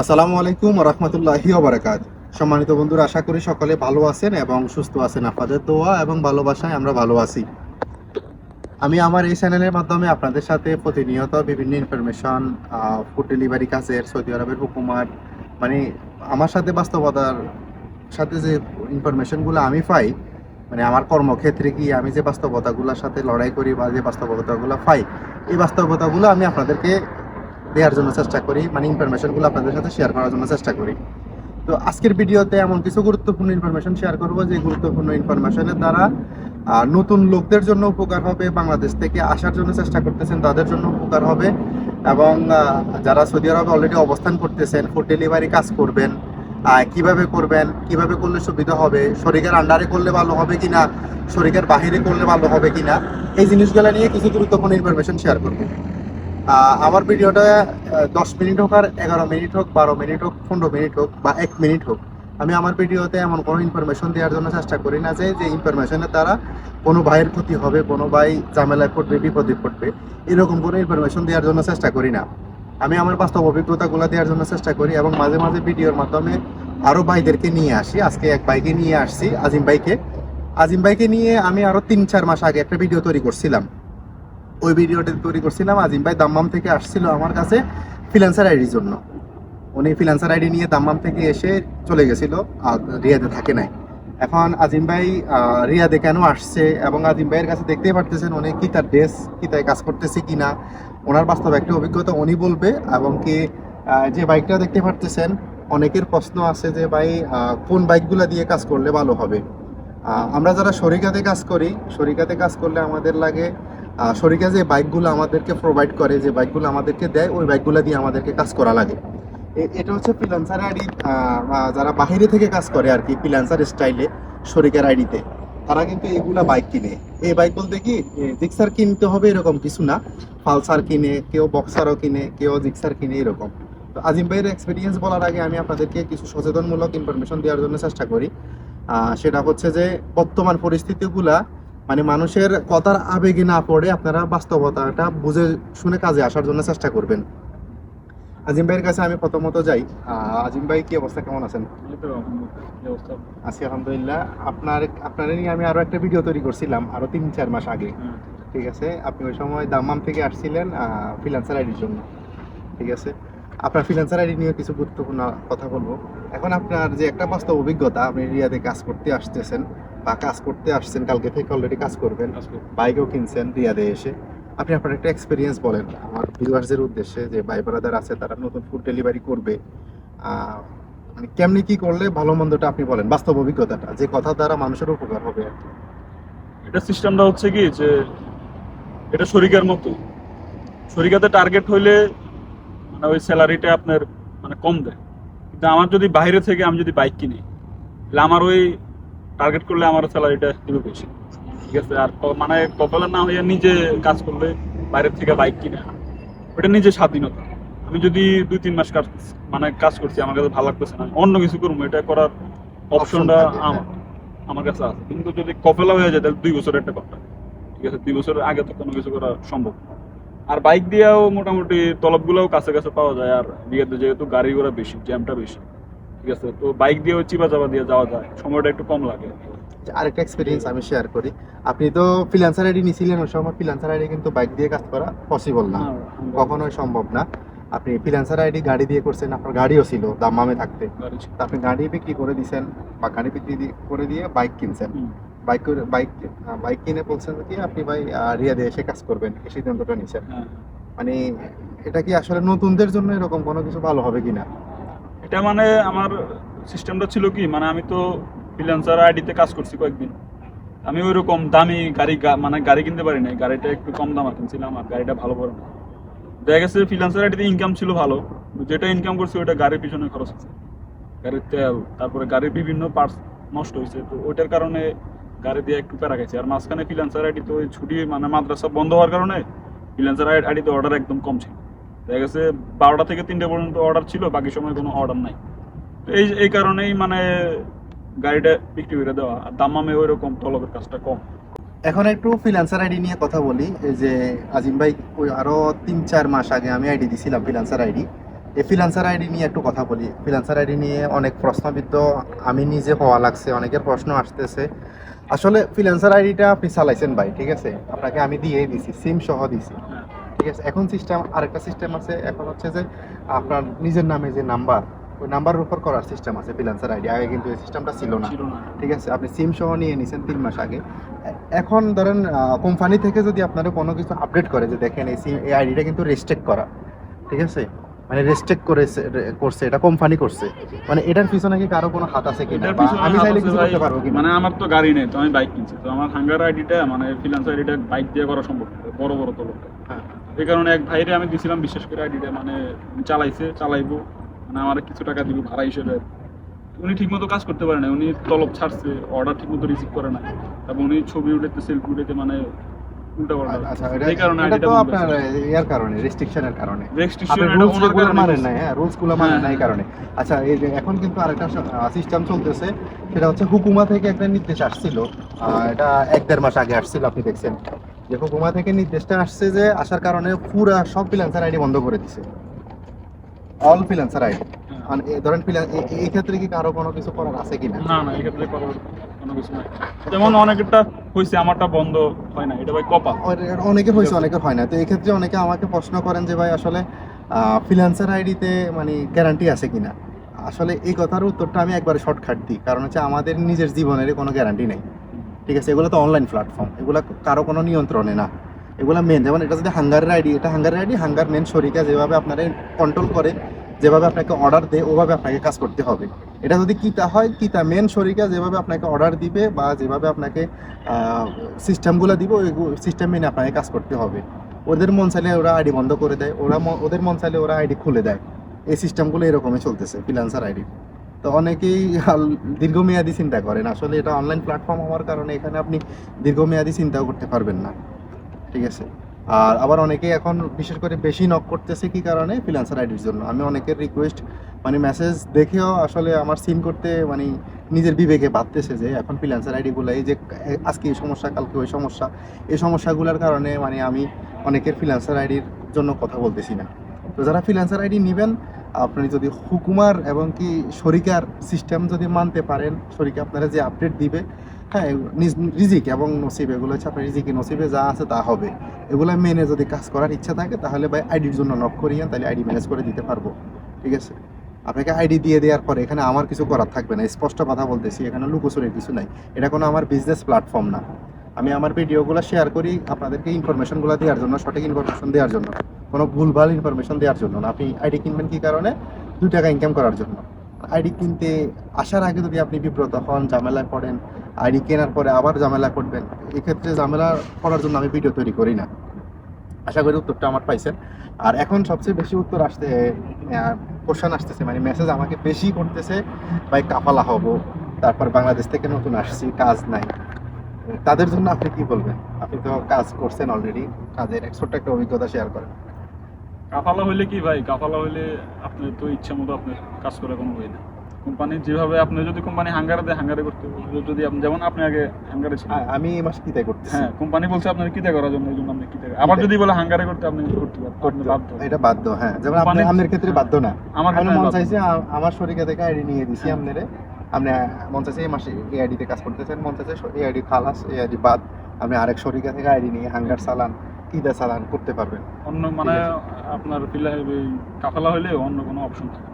আসসালামু আলাইকুম রহমতুল্লাহি ওবরাকাত সম্মানিত বন্ধুরা, আশা করি সকলে ভালো আছেন এবং সুস্থ আছেন। আপনাদের দোয়া এবং ভালোবাসায় আমরা ভালো আছি। আমি আমার এই চ্যানেলের মাধ্যমে আপনাদের সাথে প্রতিনিয়ত বিভিন্ন ইনফরমেশন ফুড ডেলিভারি কাজের, সৌদি আরবের হুকুমাত মানে আমার সাথে বাস্তবতার সাথে যে ইনফরমেশনগুলো আমি পাই মানে আমার কর্মক্ষেত্রে কি আমি যে বাস্তবতাগুলোর সাথে লড়াই করি বা যে বাস্তবতাগুলো পাই, এই বাস্তবতাগুলো আমি আপনাদেরকে দেওয়ার জন্য চেষ্টা করি মানে ইনফরমেশনগুলো আপনাদের সাথে শেয়ার করার জন্য চেষ্টা করি। তো আজকের ভিডিওতে এমন কিছু গুরুত্বপূর্ণ ইনফরমেশন শেয়ার করব, যে গুরুত্বপূর্ণ ইনফরমেশনের দ্বারা নতুন লোকদের জন্য উপকার হবে, বাংলাদেশ থেকে আসার জন্য চেষ্টা করতেছেন, তাদের জন্য উপকার হবে। এবং যারা সৌদি আরবে অলরেডি অবস্থান করতেছেন ফুড ডেলিভারি কাজ করবেন কীভাবে করবেন, কীভাবে করলে সুবিধা হবে শরীরের আন্ডারে করলে ভালো হবে কিনা শরীরের বাহিরে করলে ভালো হবে কিনা, এই জিনিসগুলো নিয়ে কিছু গুরুত্বপূর্ণ ইনফরমেশন শেয়ার করব। আমার ভিডিওটা দশ মিনিট হোক আর এগারো মিনিট হোক, বারো মিনিট হোক, পনেরো মিনিট হোক বা এক মিনিট হোক, আমি আমার ভিডিওতে এমন কোনো ইনফরমেশন দেওয়ার জন্য চেষ্টা করি না যে যে ইনফরমেশনের দ্বারা কোনো ভাইয়ের ক্ষতি হবে, কোনো ভাই ঝামেলায় পড়বে, বিপদে পড়বে, এরকম কোনো ইনফরমেশন দেওয়ার জন্য চেষ্টা করি না। আমি আমার বাস্তব অভিজ্ঞতাগুলো দেওয়ার জন্য চেষ্টা করি এবং মাঝে মাঝে ভিডিওর মাধ্যমে আরও ভাইদেরকে নিয়ে আসি। আজকে এক ভাইকে নিয়ে আসছি, আজিম ভাইকে। আজিম ভাইকে নিয়ে আমি আরও তিন, চার মাস আগে একটা ভিডিও তৈরি করছিলাম। ওই ভিডিওটা তৈরি করছিলাম, আজিম ভাই দাম্মাম থেকে আসছিল আমার কাছে ফিলান্সার আইডির জন্য। উনি ফিলান্সার আইডি নিয়ে দাম্মাম থেকে এসে চলে গেছিল, আর রিয়াদে থাকে নাই। এখন আজিম ভাই রিয়াদে কেন আসছে এবং আজিম ভাইয়ের কাছে দেখতেই পারতেছেন উনি কি তার ড্রেস কি তাই কাজ করতেছে কি না ওনার বাস্তব একটা অভিজ্ঞতা উনি বলবে, এবং কি যে বাইকটা দেখতে পারতেছেন, অনেকের প্রশ্ন আছে যে ভাই কোন বাইকগুলো দিয়ে কাজ করলে ভালো হবে। আমরা যারা শরিকাতে কাজ করি, শরিকাতে কাজ করলে আমাদের লাগে শরিকা যে বাইকগুলো আমাদেরকে প্রোভাইড করে, যে বাইকগুলো আমাদেরকে দেয়, ওই বাইকগুলো দিয়ে আমাদেরকে কাজ করা লাগে। এটা হচ্ছে ফ্রিল্যান্সার আইডি যারা বাহিরে থেকে কাজ করে আর কি ফ্রিল্যান্সার স্টাইলে শরিকার আইডিতে তারা কিন্তু এগুলা বাইক কিনে। এই বাইক বলতে কি জিক্সার কিনতে হবে এরকম কিছু না। পালসার কিনে, কেউ বক্সারও কিনে, কেউ জিক্সার কিনে, এরকম। তো আজিম ভাইয়ের এক্সপিরিয়েন্স বলার আগে আমি আপনাদেরকে কিছু সচেতনমূলক ইনফরমেশন দেওয়ার জন্য চেষ্টা করি। সেটা হচ্ছে যে বর্তমান পরিস্থিতিগুলা মানে মানুষের কথার আবেগে না পড়ে আপনারা বাস্তবতাটা বুঝে শুনে কাজে আসার জন্য চেষ্টা করবেন। আজিম ভাইয়ের কাছে আমি প্রথমত যাই। আজিম ভাই কি অবস্থা? কেমন আছেন? আছি আলহামদুলিল্লাহ। আপনার আপনার নিয়ে আমি আরও একটা ভিডিও তৈরি করছিলাম আরও তিন চার মাস আগে। ঠিক আছে? আপনি ওই সময় দাম্মাম থেকে আসছিলেন ফ্রিল্যান্সার আইডির জন্য। ঠিক আছে? আপনার ফ্রিল্যান্সার আইডি নিয়ে কিছু গুরুত্বপূর্ণ কথা বলব। এখন আপনার যে একটা বাস্তব অভিজ্ঞতা আপনি রিয়াদে কাজ করতে আসতেছেন বা কাজ করতে আসছেন কালকে থেকে অলরেডি কাজ করবেন বাইকও কিনছেন রিয়াদে এসে। আপনি আপনার একটা এক্সপিরিয়েন্স বলেন। আমার ভিউয়ার্সের উদ্দেশ্যে যে ভাই ব্রাদার আছে তারা নতুন ফুড ডেলিভারি করবে মানে কেমনি কি করলে ভালো মন্দটা আপনি বলেন বাস্তব অভিজ্ঞতাটা যে কথা দ্বারা মানুষের উপকার হবে আর কি। এটা সিস্টেমটা হচ্ছে কি যে এটা শরিকার মতো। শরিকাতে টার্গেট হইলে মানে ওই স্যালারিটা আপনার মানে কম দেয়। কিন্তু আমার যদি বাইরে থেকে আমি যদি বাইক কিনি তাহলে আমার ওই টার্গেট করলে আমার স্যালারিটা দিবে বেশি। ঠিক আছে? আর মানে কপালে না হইয়া নিজে কাজ করলে বাইরের থেকে বাইক কিনে আনা। ওটা নিজে স্বাধীনতা। আমি যদি দুই তিন মাস কাজ মানে কাজ করছি আমার কাছে ভালো লাগতেছে না। অন্য কিছু করব এটা করার অপশনটা থাকে, হ্যাঁ। আমার আমার কাছে আছে। কিন্তু যদি কপেলা হয়ে যায় তাহলে দুই বছরের একটা কথা। ঠিক আছে? দুই বছরের আগে তো কোনো কিছু করা সম্ভব আর বাইক দিয়েও মোটামুটি তলবগুলোও কাছে কাছে পাওয়া যায়। আর বিয়েতে যেহেতু গাড়ি ঘোড়া বেশি জ্যামটা বেশি। ঠিক আছে তো বাইক চিপা চাপা দিয়ে যাওয়া যায় সময়টা একটু কম লাগে। আরেকটা এক্সপিরিয়েন্স আমি শেয়ার করি। আপনি তো ফ্রিল্যান্সার আইডি নিছিলেন ওই সময় ফ্রিল্যান্সার আইডি কিন্তু বাইক দিয়ে কাজ করা পসিবল না। কখনোই সম্ভব না। আপনি ফ্রিল্যান্সার আইডি গাড়ি দিয়ে করছেন আপনার গাড়িও ছিল দাম্মামে থাকতে। আপনি গাড়ি বিক্রি করে দিছেন বা গাড়ি বিক্রি করে দিয়ে বাইক কিনছেন। বাইক বাইক বাইক কিনে বলছেন কি আপনি ভাই রিয়াদে এসে কাজ করবেন এই সিদ্ধান্তটা নিছেন। হ্যাঁ। মানে এটা কি আসলে নতুনদের জন্য এরকম কোনো কিছু ভালো হবে কিনা? এটা মানে আমার সিস্টেমটা ছিল কি মানে আমি তো ফ্রিল্যান্সার আইডিতে কাজ করছি কয়েকদিন। আমি ওই রকম দামি গাড়ি মানে গাড়ি কিনতে পারি নাই, গাড়িটা একটু কম দামে কিনছিলাম আর গাড়িটা ভালো পড়ে না দেখা গেছে ফ্রিল্যান্সার আইডিতে ইনকাম ছিল ভালো, যেটা ইনকাম করছি ওটা গাড়ির পিছনে খরচ আছে গাড়ির তেল, তারপরে গাড়ির বিভিন্ন পার্টস নষ্ট হয়েছে, তো ওইটার কারণে গাড়ি দিয়ে একটু প্যারা গেছে আর মাঝখানে ফ্রিল্যান্সার আইডি তো ওই ছুটি মানে মাদ্রাসা বন্ধ হওয়ার কারণে ফ্রিল্যান্সার আইডিতে অর্ডার একদম কম ছিল। দেখা গেছে বারোটা থেকে তিনটে পর্যন্ত অর্ডার ছিল, বাকি সময় কোনো অর্ডার নাই। এই এই কারণেই মানে গাড়িটা বিক্রি করে দেওয়া, আর দামামে ওই রকম তলবের কাজটা কম। এখন একটু ফ্রিল্যান্সার আইডি নিয়ে কথা বলি যে আজিম ভাই ওই আরও তিন চার মাস আগে আমি আইডি দিছিলাম ফ্রিল্যান্সার আইডি এই ফ্রিল্যান্সার আইডি নিয়ে একটু কথা বলি। ফ্রিল্যান্সার আইডি নিয়ে অনেক প্রশ্নবিদ্ধ, আমি নিজে হওয়া লাগছে, অনেকের প্রশ্ন আসতেছে। আসলে ফ্রিল্যান্সার আইডিটা আপনি চালাইছেন ভাই, ঠিক আছে? আপনাকে আমি দিয়ে দিছি সিম সহ দিছি। ঠিক আছে এখন সিস্টেম আরেকটা সিস্টেম আছে এখন হচ্ছে যে আপনার নিজের নামে যে নাম্বার ওই নাম্বারের উপর করার সিস্টেম আছে ফ্রিল্যান্সার আইডি আগে কিন্তু এই সিস্টেমটা ছিল না। ঠিক আছে আপনি সিম সহ নিয়ে নিছেন তিন মাস আগে। এখন ধরেন কোম্পানি থেকে যদি আপনারা কোনো কিছু আপডেট করে যে দেখেন এই সিম এই আইডিটা কিন্তু রেস্ট্রিক্ট করা। ঠিক আছে? মানে রেস্ট্রিক্ট করেছে করছে এটা কোম্পানি করছে। মানে এটার পিছনে কি কারও কোনো হাত আছে কিনা? আমি চাইলে কিছু করতে পারব কিনা? মানে আমার তো গাড়ি নেই তো আমি বাইক কিনছি। তো আমার হাঙ্গার আইডিটা মানে ফ্রিল্যান্সার আইডিটা বাইক দিয়ে করা সম্ভব বড় বড় তো লোক এই কারণে এক ভাইরে আমি দিছিলাম বিশেষ করে আইডিটা মানে চালাইছে চালাইবো মানে আমার কিছু টাকা দিব ভাড়া হিসেবে। উনি ঠিকমতো কাজ করতে পারে না উনি তলব ছাড়ছে অর্ডার ঠিকমতো রিসিভ করে না তারপর উনি ছবি উঠেতে সেলফি উঠেতে মানে আচ্ছা। না হ্যাঁ হ্যাঁ, আচ্ছা এখন কিন্তু আরেকটা সিস্টেম চলতেছে সেটা হচ্ছে হুকুমা থেকে একটা নির্দেশ আসছিল এটা এক দেড় মাস আগে আসছিল আপনি দেখছেন। যে হুকুমা থেকে নির্দেশটা আসছে যে আসার কারণে পুরা সব ফ্রিল্যান্সার আইডি বন্ধ করে দিছে। অল ফ্রিল্যান্সার আইডি ধরেন এই ক্ষেত্রে কি কারও কোনো কিছু করার আছে কিনা? না না এক্ষেত্রে করার কোনো কিছু নাই। যেমন অনেকটা হয়েছে আমারটা বন্ধ হয় না এটা ভাই কপা অনেকে হয় না। তো এই ক্ষেত্রে অনেকে আমাকে প্রশ্ন করেন যে ভাই আসলে ফ্রিল্যান্সার আইডিতে মানে গ্যারান্টি আছে কিনা? আসলে এই কথার উত্তরটা আমি একবারে শর্টকাট দিই। কারণ হচ্ছে আমাদের নিজের জীবনের কোনো গ্যারান্টি নেই। ঠিক আছে, এগুলো তো অনলাইন প্ল্যাটফর্ম এগুলো কারও কোনো নিয়ন্ত্রণে না। এগুলো মেন যেমন এটা যদি হাঙ্গারের আইডি এটা হাঙ্গারের আইডি হাঙ্গার মেন শরিকা যেভাবে আপনারা কন্ট্রোল করে, যেভাবে আপনাকে অর্ডার দেয়, ওভাবে আপনাকে কাজ করতে হবে। এটা যদি কিতা হয়, কিতা মেন শরিকা যেভাবে আপনাকে অর্ডার দিবে বা যেভাবে আপনাকে সিস্টেমগুলো দিব, ওই সিস্টেম মেনে আপনাকে কাজ করতে হবে। ওদের মন চাইলে ওরা আইডি বন্ধ করে দেয়, ওরা ওদের মন চাইলে ওরা আইডি খুলে দেয়। এই সিস্টেমগুলো এরকমই চলতেছে ফ্রিল্যান্সার আইডি তো অনেকেই দীর্ঘমেয়াদী চিন্তা করেন। আসলে এটা অনলাইন প্ল্যাটফর্ম হওয়ার কারণে এখানে আপনি দীর্ঘমেয়াদী চিন্তাও করতে পারবেন না। ঠিক আছে? আর আবার অনেকেই এখন বিশেষ করে বেশি নক করতেছে কি কারণে? ফ্রিল্যান্সার আইডির জন্য। আমি অনেকের রিকোয়েস্ট মানে মেসেজ দেখেও আসলে আমার সিন করতে মানে নিজের বিবেকে বাঁধতেছে যে এখন ফ্রিল্যান্সার আইডিগুলো এই যে আজকে এই সমস্যা, কালকে ওই সমস্যা, এই সমস্যাগুলোর কারণে মানে আমি অনেকের ফ্রিল্যান্সার আইডির জন্য কথা বলতেছি না। তো যারা ফ্রিল্যান্সার আইডি নেবেন আপনি যদি হুকুমার এবং কি শরিকার সিস্টেম যদি মানতে পারেন, শরিকা আপনারা যে আপডেট দিবে হ্যাঁ রিজিক এবং নসিব, এগুলো হচ্ছে আপনার রিজিকে, নসিবে যা আছে তা হবে। এগুলো মেনে যদি কাজ করার ইচ্ছা থাকে, তাহলে ভাই আইডির জন্য নক করিয়েন তাহলে আইডি ম্যানেজ করে দিতে পারব। ঠিক আছে? আপনাকে আইডি দিয়ে দেওয়ার পরে এখানে আমার কিছু করার থাকবে না। স্পষ্ট কথা বলতেছি, এখানে লুকোচুরির কিছু নাই। এটা কোনো আমার বিজনেস প্ল্যাটফর্ম না। আমি আমার ভিডিওগুলো শেয়ার করি, আপনাদেরকে ইনফরমেশনগুলো দেওয়ার জন্য, সঠিক ইনফরমেশন দেওয়ার জন্য। কোনো ভুলভাল ইনফরমেশন দেওয়ার জন্য না। আপনি আইডি কিনবেন কি কারণে? দুই টাকা ইনকাম করার জন্য। আইডি কিনতে আসার আগে যদি আপনি বিব্রত হন, ঝামেলায় পড়েন আইডি কেনার পরে আবার ঝামেলায় করবেন এক্ষেত্রে ঝামেলা পড়ার জন্য আমি ভিডিও তৈরি করি না। আশা করি উত্তরটা আমার পাইছেন। আর এখন সবচেয়ে বেশি উত্তর আসতে কোশ্চেন আসতেছে মানে মেসেজ আমাকে বেশি করতেছে, ভাই কাফালা হব, তারপর বাংলাদেশ থেকে নতুন আসছি, কাজ নাই। তাদের জন্য আপনি কি বলবেন? আপনি তো কাজ করছেন অলরেডি কাজের ছোট্ট একটা অভিজ্ঞতা শেয়ার করেন। কাফালা হইলে কি ভাই? কাফালা হইলে আপনি তো ইচ্ছা মতো আপনি কাজ করে কোনো হই না। কোম্পানি যেভাবে আপনি যদি কোম্পানি হাঙ্গারে দেয় হাঙ্গারে করতে যদি আপনি যেমন আপনি আগে হাঙ্গারে ছিলেন। আমি এই মাসে কিতাই করতেছি। হ্যাঁ কোম্পানি বলছে আপনার কিতে করার জন্য এই জন্য আপনি কিতে আবার যদি বলে হাঙ্গারে করতে আপনি করতে পারবেন। বাধ্য। এটা বাধ্য হ্যাঁ। যেমন আপনি আপনার ক্ষেত্রে বাধ্য না। আমার আমি মন চাইছে আমার শরীরে থেকে আইডি নিয়ে দিছি হ্যাঁ। আপনারে। আপনি মন চাইছে এই মাসে এই আইডিতে কাজ করতেছেন মন চাইছে এই আইডি খালাস এই আইডি বাদ। আপনি আরেক শরীরে থেকে আইডি নিয়ে হাঙ্গার চালান। কিদা চালান করতে পারবেন? অন্য মানে আপনার কাফালা হইলে অন্য কোনো অপশন থাকে।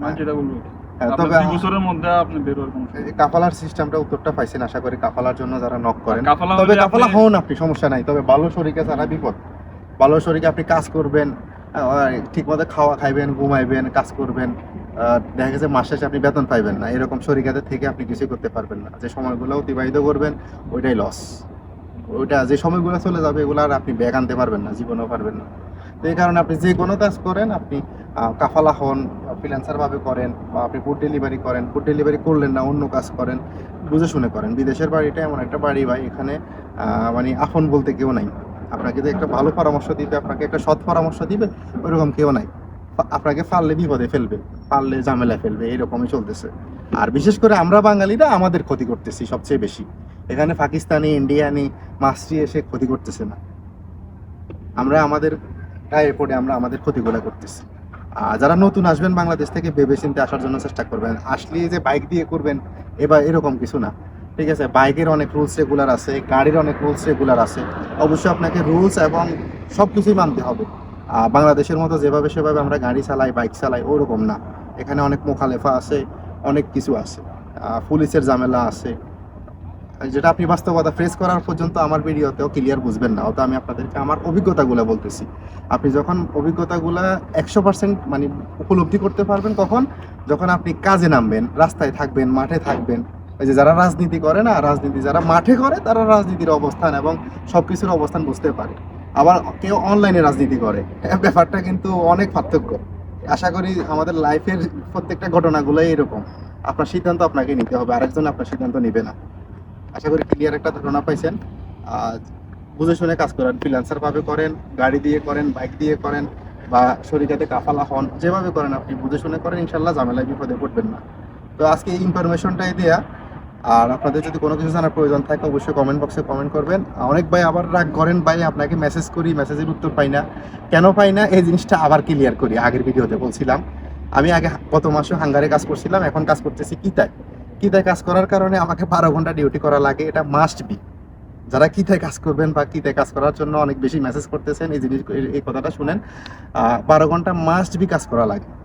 হ্যাঁ। যেটা বলবে ওটা। হ্যাঁ, আপনার তবে বছরের মধ্যে আপনি বের হওয়ার কোনো কাফালার সিস্টেমটা উত্তরটা পাইছেন আশা করি কাফালার জন্য যারা নক করেন। তবে কাফালা হন আপনি সমস্যা নাই। তবে ভালো শরীরে ছাড়া বিপদ ভালো শরীরে আপনি কাজ করবেন ঠিক মতো খাওয়া খাইবেন ঘুমাইবেন কাজ করবেন দেখা গেছে মাস শেষে আপনি বেতন পাইবেন না। এরকম শরীরাতে থেকে আপনি কিছুই করতে পারবেন না। যে সময়গুলো অতিবাহিত করবেন ওইটাই লস ওইটা যে সময়গুলো চলে যাবে, এগুলো আর আপনি ব্যাগ আনতে পারবেন না, জীবনেও পারবেন না। তো এই কারণে আপনি যে কোনো কাজ করেন, আপনি কাফালা হন ফ্রিল্যান্সার ভাবে করেন, বা আপনি ফুড ডেলিভারি করেন ফুড ডেলিভারি করলেন না, অন্য কাজ করেন, বুঝে শুনে করেন। বিদেশের বাড়িটা এমন একটা বাড়ি, ভাই, এখানে মানে আপন বলতে কেউ নাই। আপনাকে যে একটা ভালো পরামর্শ দিবে, আপনাকে একটা সৎ পরামর্শ দিবে, ওইরকম কেউ নাই। আপনাকে পারলে বিপদে ফেলবে, পারলে ঝামেলায় ফেলবে, এরকমই চলতেছে। আর বিশেষ করে আমরা বাঙালিরা আমাদের ক্ষতি করতেছি সবচেয়ে বেশি। এখানে পাকিস্তানি, ইন্ডিয়ানি মাছটি এসে ক্ষতি করতেছে না। আমরা আমাদের গায়ে পড়ে আমরা আমাদের ক্ষতিগুলো করতেছি। যারা নতুন আসবেন বাংলাদেশ থেকে ভেবে চিন্তে আসার জন্য চেষ্টা করবেন। আসলে যে বাইক দিয়ে করবেন, এবার এরকম কিছু না। ঠিক আছে বাইকের অনেক রুলস রেগুলার আছে, গাড়ির অনেক রুলস রেগুলার আছে। অবশ্যই আপনাকে রুলস এবং সব কিছুই মানতে হবে। বাংলাদেশের মতো যেভাবে সেভাবে আমরা গাড়ি চালাই বাইক চালাই, ওরকম না। এখানে অনেক মোখালেফা আছে, অনেক কিছু আছে। পুলিশের ঝামেলা আছে যেটা আপনি বাস্তবতা ফেস করার পর্যন্ত আমার ভিডিওতেও ক্লিয়ার বুঝবেন না। অত আমি আপনাদেরকে আমার অভিজ্ঞতাগুলো বলতেছি। আপনি যখন অভিজ্ঞতাগুলো একশো পার্সেন্ট মানে উপলব্ধি করতে পারবেন কখন? যখন আপনি কাজে নামবেন, রাস্তায় থাকবেন, মাঠে থাকবেন। এই যে যারা রাজনীতি করে না, রাজনীতি যারা মাঠে করে, তারা রাজনীতির অবস্থান এবং সব কিছুর অবস্থান বুঝতে পারে। আবার কেউ অনলাইনে রাজনীতি করে। ব্যাপারটা কিন্তু অনেক পার্থক্য। আশা করি আমাদের লাইফের প্রত্যেকটা ঘটনাগুলোই এরকম। আপনার সিদ্ধান্ত আপনাকে নিতে হবে, আরেকজন আপনার সিদ্ধান্ত নেবে না। আশা করি ক্লিয়ার একটা ধারণা পাইছেন। বুঝে শুনে কাজ করেন ফ্রিল্যান্সার ভাবে করেন, গাড়ি দিয়ে করেন বাইক দিয়ে করেন, বা শরীরাতে কাফালা হন, যেভাবে করেন আপনি, বুঝে শুনে করেন ইনশাল্লাহ ঝামেলায় বিপদে পড়বেন না। তো আজকে এই ইনফরমেশনটাই দেয়া। আর আপনাদের যদি কোনো কিছু জানার প্রয়োজন থাকে, অবশ্যই কমেন্ট বক্সে কমেন্ট করবেন। অনেক ভাই আবার রাগ করেন, ভাই, আপনাকে মেসেজ করি মেসেজের উত্তর পাই না। কেন পাই না? এই জিনিসটা আবার ক্লিয়ার করি। আগের ভিডিওতে বলছিলাম। আমি আগে গত মাসে হাঙ্গারে কাজ করছিলাম, এখন কাজ করতেছি কিতায় কিতায় কাজ করার কারণে আমাকে বারো ঘণ্টা ডিউটি করা লাগে, এটা মাস্ট বি যারা কিতায় কাজ করবেন বা কিতায় কাজ করার জন্য অনেক বেশি মেসেজ করতেছেন, এই জিনিস এই- কথাটা শুনেন। বারো ঘণ্টা মাস্ট বি কাজ করা লাগে।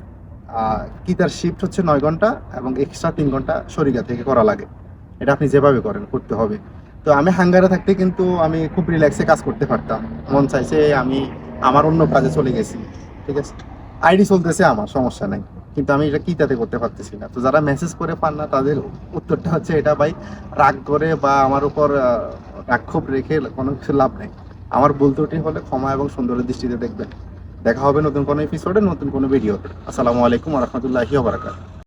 কিতার শিফট হচ্ছে নয় ঘণ্টা এবং এক্সট্রা তিন ঘণ্টা শরীরা থেকে করা লাগে। এটা আপনি যেভাবে করেন, করতে হবে। তো আমি হাঙ্গারে থাকতে কিন্তু আমি খুব রিল্যাক্সে কাজ করতে পারতাম। মন চাইছে আমি আমার অন্য কাজে চলে গেছি। ঠিক আছে? আইডি চলতেছে আমার, সমস্যা নাই। কিন্তু আমি এটা কিতাতে করতে পারতেছি না। তো যারা মেসেজ করে পান না, তাদের উত্তরটা হচ্ছে এটা, ভাই, রাগ করে বা আমার উপর আক্ষোভ রেখে কোনো কিছু লাভ নেই। আমার ভুল হলে ক্ষমা এবং সুন্দরের দৃষ্টিতে দেখবেন। দেখা হবে নতুন কোনো এপিসোডে নতুন কোনো ভিডিও আসসালামু আলাইকুম রহমতুল্লাহি ওবরাকাত